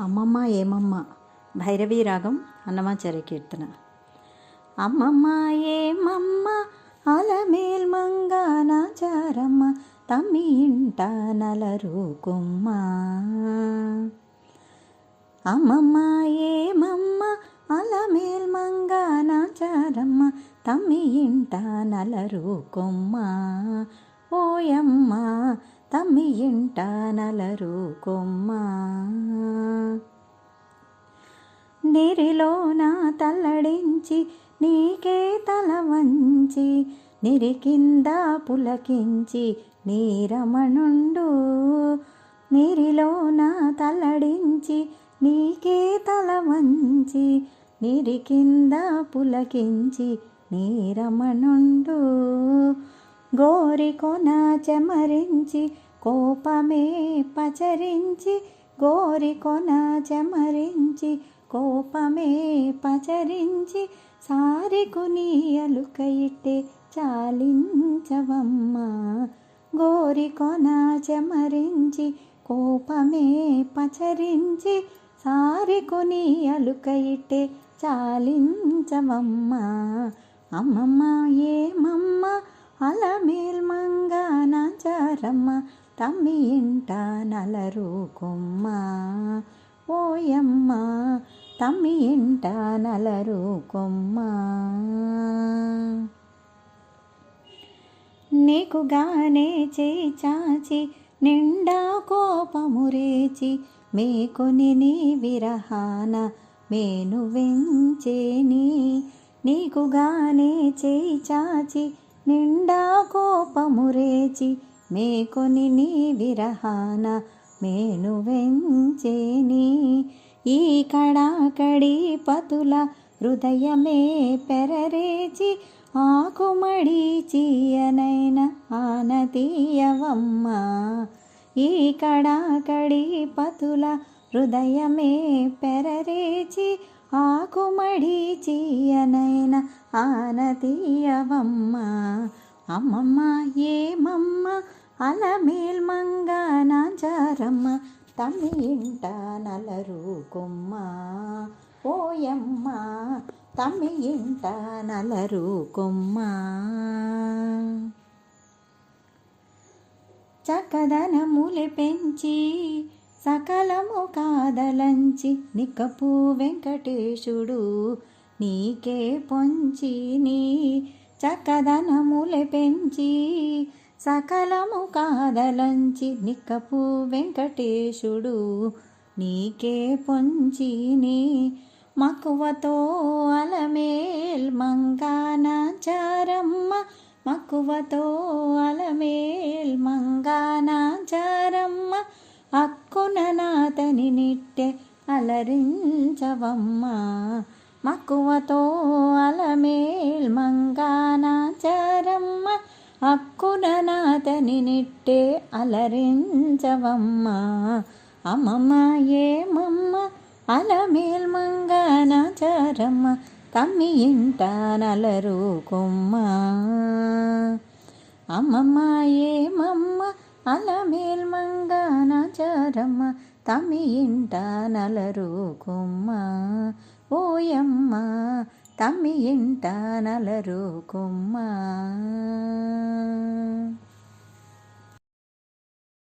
అమ్మమ్మ ఏమమ్మ? భైరవి రాగం అన్నమాచార్య కీర్తన. అమ్మమ్మ ఏమమ్మ? అలమేల్ మంగానాచారమ్మ తమ్మి ఇంట నలరు కుమ్మ అమ్మమ్మ ఏమమ్మ? అలమేల్ మంగానాచారమ్మ తమ్మి ఇంట నలరు కొమ్మ ఓయమ్మ తమ్మి ఇంట నలరు కొమ్మ నిరిలోన తల్లడించి నీకే తల వంచి నిరి కింద పులకించి నీరమణుండు. నిరిలోన తల్లడించి నీకే తల వంచి నిరి కింద పులకించి నీరమణుండు. గోరికొన చెమరించి కోపమే పచరించి గోరికొన చెమరించి కోపమే పచరించి సారికుని అలుక ఇట్టే చాలించవమ్మ. గోరికొన చెమరించి కోపమే పచరించి సారికుని అలుక ఇట్టే చాలించవమ్మ. అమ్మమ్మ ఏమమ్మ అలమేల్ మంగానాచారమ్మ తమ్మి ఇంట నలరు కొమ్మ ఓయమ్మ తమ్మి ఇంట నలరు కొమ్మ. నీకుగానే చేయి చాచి నిండా కోపము రేచి మేకొని నీ విరహాన మేను వెంచేని. నీకుగానే చేయి చాచి నిండా కోపము రేచి మేకొని నీ విరహాన మేను వెంచేని. ఈ కడాకడి పతుల హృదయమే పెరరేచి ఆకుమడి చీయనైన ఆనతీయవమ్మ. ఈ కడాకడి పతుల హృదయమే పెరరేచి ఆకుమడి చీయనైన ఆనతీయవమ్మ. అమ్మమ్మ ఏమమ్మ? అలమేల్ మంగానాచారమ్మ తమ్మి ఇంట నలరు కొమ్మ. ఓయమ్మ తమ్మి ఇంట నలరు కొమ్మ. చక్కదనములి పెంచి సకలము కాదలంచి నిక్కపు వెంకటేశుడు నీకే పొంచి నీ చక్కదనములె పెంచి సకలము కాదలంచి నిక్కపు వెంకటేశుడు నీకే పొంచి నీ మక్కువతో అలమేల్ మంగానాచారమ్మ మక్కువతో అలమేల్ మంగానాచారమ్మ అక్కున నాతని నిట్టె అలరించవమ్మ మక్కువతో అలమే నిట్టే అలరించవమ్మా. అమ్మమ్మ ఏమమ్మ అలమేల్ మంగనాచారమ్మ తమ్మి ఇంట నలరు కొమ్మ. అమ్మమ్మ ఏమమ్మ అలమేల్ మంగనాచారమ్మ తమ్మి ఇంట నలరు కొమ్మ. ఓయమ్మ తమ్మి ఇంట నలరు కొమ్మ.